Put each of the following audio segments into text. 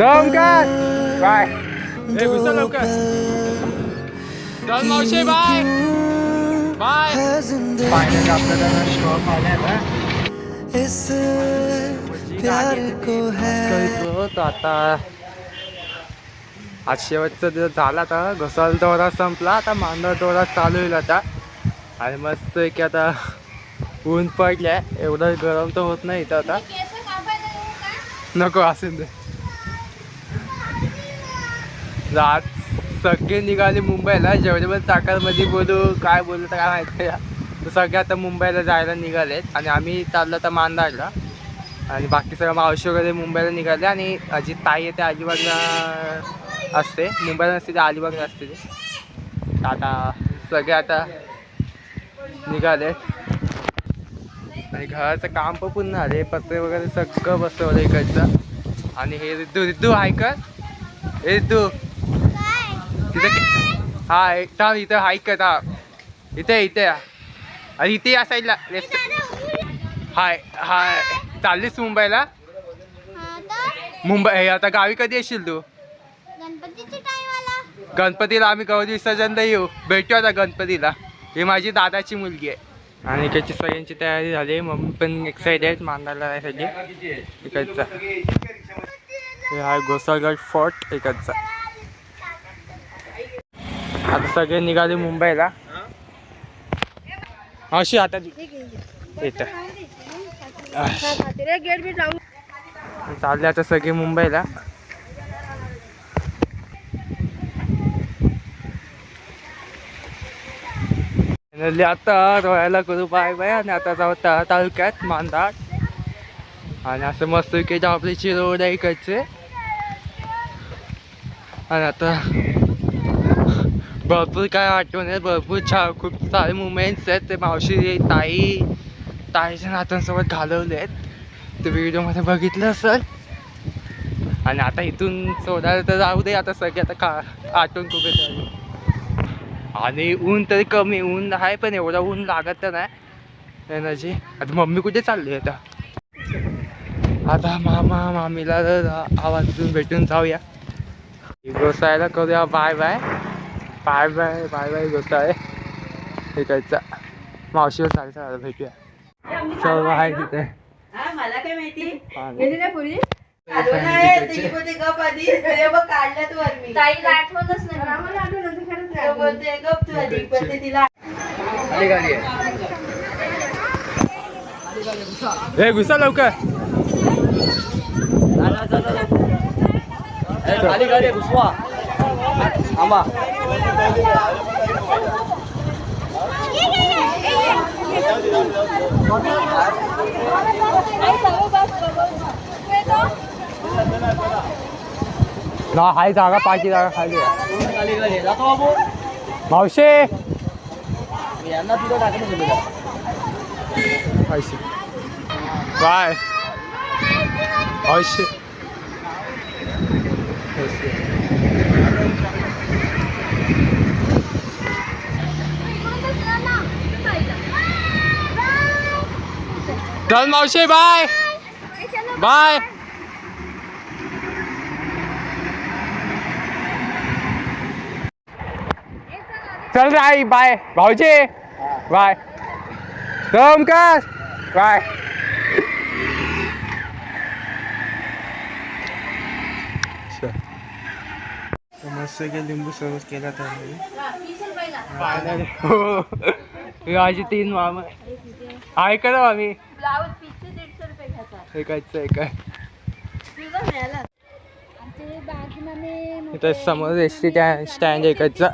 लवकर बाय ए घुसा लवकर चल मावशे बाय बाय फायनली आपल्याला स्टॉप आलाय ना इस प्यार को है। तर आता आज शेवटचा दिवस झाला आता. घसाल दौरा संपला आता. मांडव दौरा चालू होईल आता. आणि मस्त की आता ऊन पडलंय. एवढं गरम तर होत नाही इथं आता. नको असेल ते आज सगळे निघाले मुंबईला जेवढे पण चाकरमध्ये बोलू काय बोलू तर काय माहिती आहे सगळे आता मुंबईला जायला निघालेत आणि आम्ही चाललो आता मांदाडला आणि बाकी सगळं मावशी वगैरे मुंबईला निघाले आणि जी ताई आहे ते अलिबागला असते. मुंबईला नसते ते अलिबागला असते ते. आता सगळे आता निघाले आणि घराचं काम पण पुन्हा आले पत्रे वगैरे सगळं बसवलं इकडचं. आणि हे रिद्धू रिद्धू ऐकत हे रिद्धू. तिथे हा एक थांब इथं ऐकत हा इथे इथे. आणि इथे या साईडला लेफ्ट हाय हाय चाललीस मुंबईला? मुंबई हे आता गावी कधी येशील तू? गणपतीला आम्ही गौरी विसर्जनला येऊ भेटू आता गणपतीला. ही माझी दादाची मुलगी आहे. आणि इकडची सगळ्यांची तयारी झाली. मम्मी पण एक्साइटेड मांदायला जायसाठी इकडचा. हे आहे गोसाळगड फोर्ट इकडचा. आता सगळे निघाले मुंबईला. अशी आता येत चालले आता सगळे मुंबईला. आता रोयाला करू बाय बाय आणि आता जाऊ तालुक्यात मांदाड आणि असं मस्त की डाबरीची रोड आहे इकडचे. आणि आता भरपूर काय आठवण आहे भरपूर छा खूप सारे मुमेंट्स आहेत. ते मावशी ताई ताईच्या नात्यांसोबत घालवले आहेत. ते व्हिडिओमध्ये बघितलं असेल. आणि आता इथून सोडायला तर जाऊ दे आता सगळे आता का आठवण खूप येत आणि ऊन तरी कमी ऊन आहे पण एवढं ऊन लागत तर नाही. एनर्जी. आता मम्मी कुठे चालली आता? आता मामा मामीला आवाज देऊन भेटून जाऊया. गोसायला करूया bye bye. Bye bye bye bye गोसाय इकडचा मावशीवर चालेल चालेल भेटूया. चल आहे तिथे हा, मला काय माहिती? हे घुसा लवकर. खाली गाडी घुसवा. आंबा ना हाय जागा पाठी जागा खाली आहे. खाली गाडी जातो बाबू मावशे यांना तिथं टाकलं तुला पैसे बाय पैसे चल मावशे बाय बाय चल रे आई बाय भाऊजी बाय कर बाय मस्त लिंबू सरस केला तर हो माझी तीन मामा का ना मामी ब्लाऊज पीसचे दीडशे रुपये घेतात. ऐकायचं आहे काय? तुझा मिळाला? आमचे बाजूने इथं समोर एस टी स्टँड ऐकायचा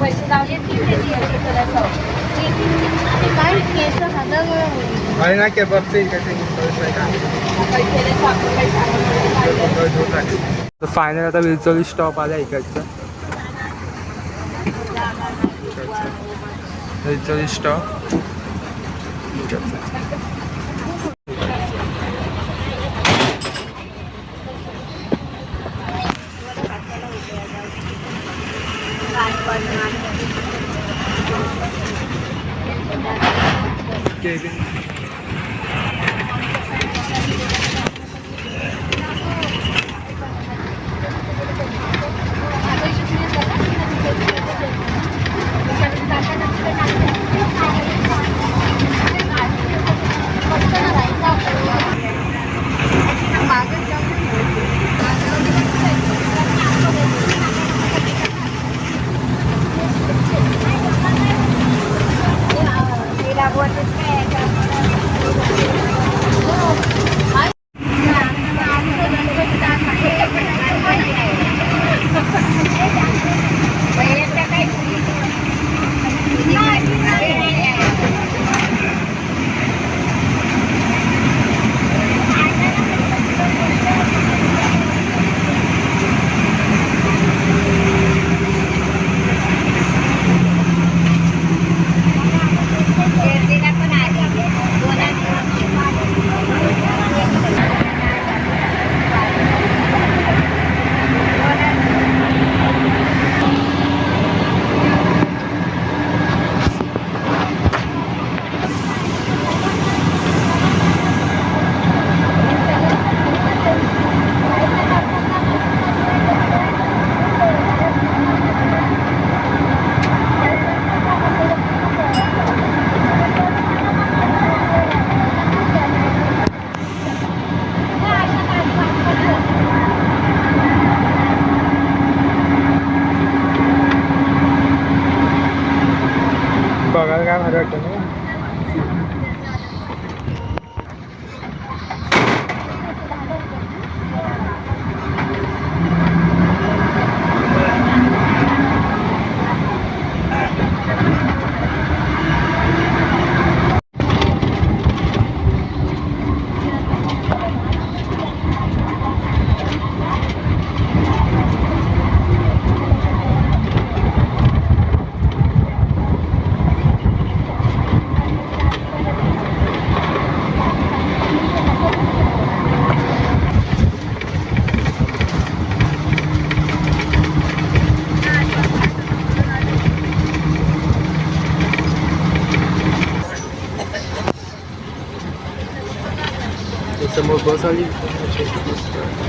पैसे लावले तीन देते याचे तुला काय केस हरिणा के बढ़ते ही कैसे तर फायनल आता विलचोली स्टॉप आला इकडचा. विलचोली स्टॉप इकडचा केबिन. समोर बस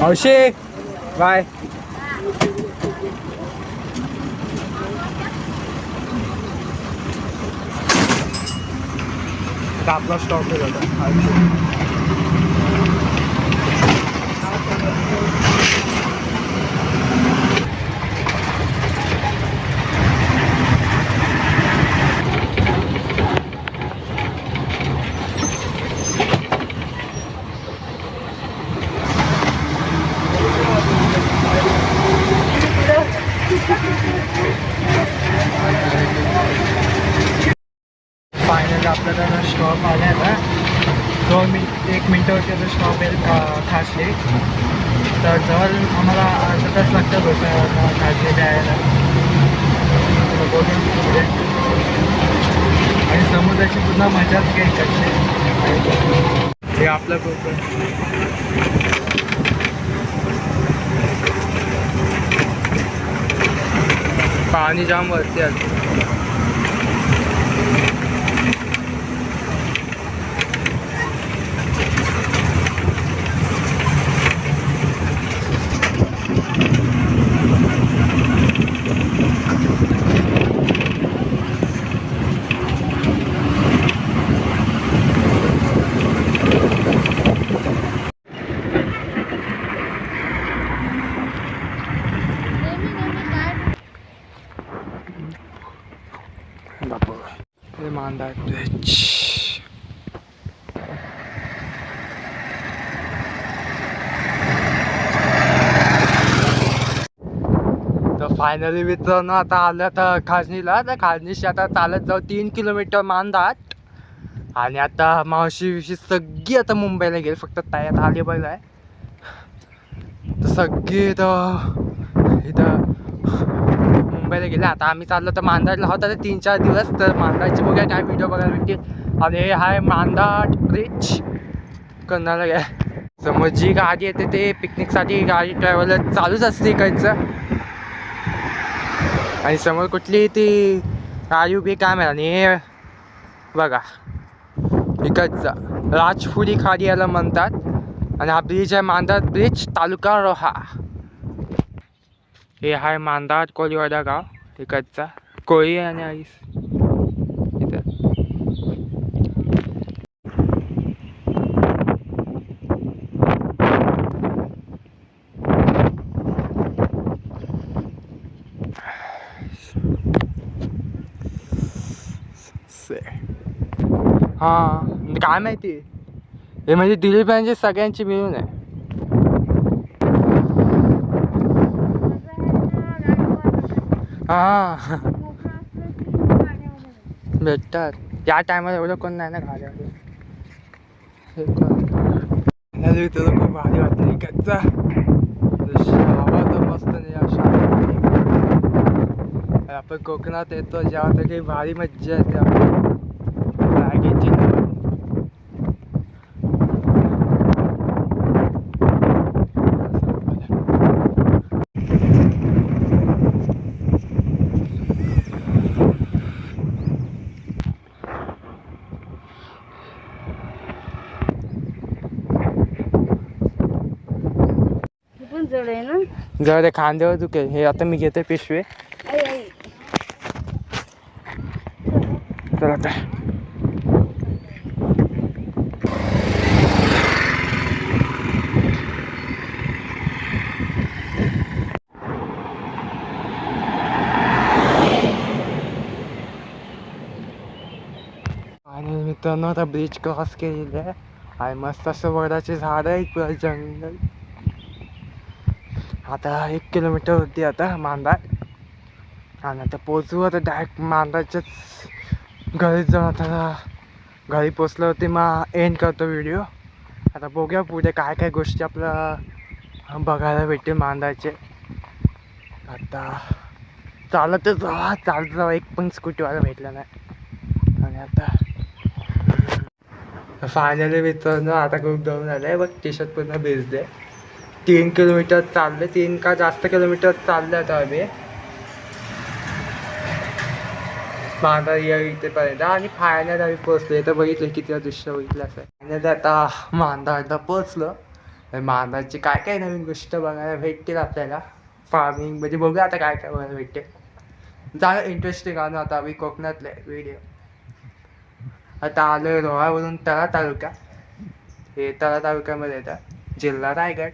हौशे बाय आता आपला स्टॉप होता फायनली आपल्याला स्टॉप आला आहे ना दोन मिनिट एक मिनटावरती आता स्टॉप आहे खा- खासले तर जवळ आम्हाला अर्धा तास लागतात आणि समुद्राची पुन्हा मजाच काही करते हे आपलं कोकण पाणी जाम वरती आहे हे मांदा ब्रिज तर फायनली मित्रांनो आता आलं तर खाजणीला. तर खाजणीशी आता चालत जाऊ. तीन किलोमीटर मानदात आणि आता मावशी विशी सगळी आता मुंबईला गेली. फक्त तयात आली बघ आहे तर सगळी इथं इथं मुंबईला गेले. आता आम्ही चाललो तर मांदाडला होता तर तीन चार दिवस. तर मांदाडची बघा काय व्हिडिओ बघायला भेटतील. आणि हाय आहे मांदाड ब्रिज कन्नाला काय समोर जी गाडी येते ते पिकनिकसाठी गाडी ट्रॅव्हलर चालूच असते इकडचं. आणि समोर कुठली ती गाडी बी काय माहिती हे बघा. इकडचं. राजपुरी खाडी याला म्हणतात. आणि हा ब्रिज आहे मांदाड ब्रिज तालुका रोहा. हे आहे मांदाड कोळीवाडा गाव. इकडचा. कोळी आणि आईस इथं हां म्हणजे काय माहिती? हे म्हणजे दिलीप यांची सगळ्यांची मिळून आहे. हां. भेटतात. त्या टायमाला एवढं कोण नाही ना हे तुला खूप भारी वाटतं इकडचा हवा तर मस्त नाही अशा आपण कोकणात येतो जेव्हा तर काही भारी मज्जा येते पण जड आहे ना ते खांद्यावर दुखेल हे आता मी घेते पिशवे चला आता आणि मित्रांनो आता ब्रिज क्रॉस केलेली आहे. आणि मस्त असं वडाचे झाड आहे पुरा जंगल आता एक किलोमीटर होती आता मांदा आणि आता पोचू आता डायरेक्ट मांदाच्याच घरी जाऊन आता घरी पोचलो होते मग एंड करतो व्हिडिओ आता बघूया पुढे काय काय गोष्टी आपलं बघायला भेटतील मांदाचे आता चालतच जावा चालत जावा. एक पण स्कूटीवाला भेटला नाही. आणि आता फायनली मित्रांनो आता खूप दौडून आलं आहे बघ टी शर्ट पूर्ण भिजले तीन किलोमीटर चालले तीन का जास्त किलोमीटर चालले आता आम्ही. माझा या इथेपर्यंत. आणि फायनल आम्ही पोचलो तर बघितलं किती दृश्य बघितलं असं. फायनल आता मांदाडला पोचलो मांदाची काय काय नवीन गोष्ट बघायला भेटतील आपल्याला? फार्मिंग म्हणजे बघूया आता काय काय बघायला भेटते चांगलं इंटरेस्टिंग आणू आता आम्ही कोकणातले व्हिडिओ आता आलो रोहावरून तळा तालुका. हे तळा तालुक्यामध्ये येतात जिल्हा रायगड.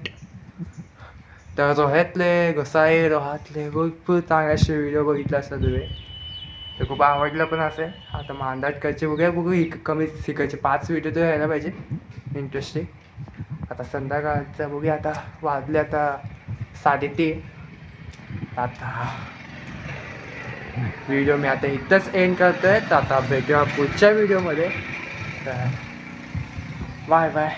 तर रोह्यातले घोसाळे रोहातले भरपूर चांगले असे व्हिडिओ बघितला असतात तुम्ही. तर खूप आवडलं पण असेल आता मांदाटकडचे बघूया बघू इक कमी शिकायचे. पाच व्हिडिओ तर यायला पाहिजे. इंटरेस्टिंग आता संध्याकाळचं बघूया आता वाजले आता साडेतीन. आता व्हिडिओ मी आता इथंच एंड करतोय. तर आता भेटूया पुढच्या व्हिडिओमध्ये तर बाय बाय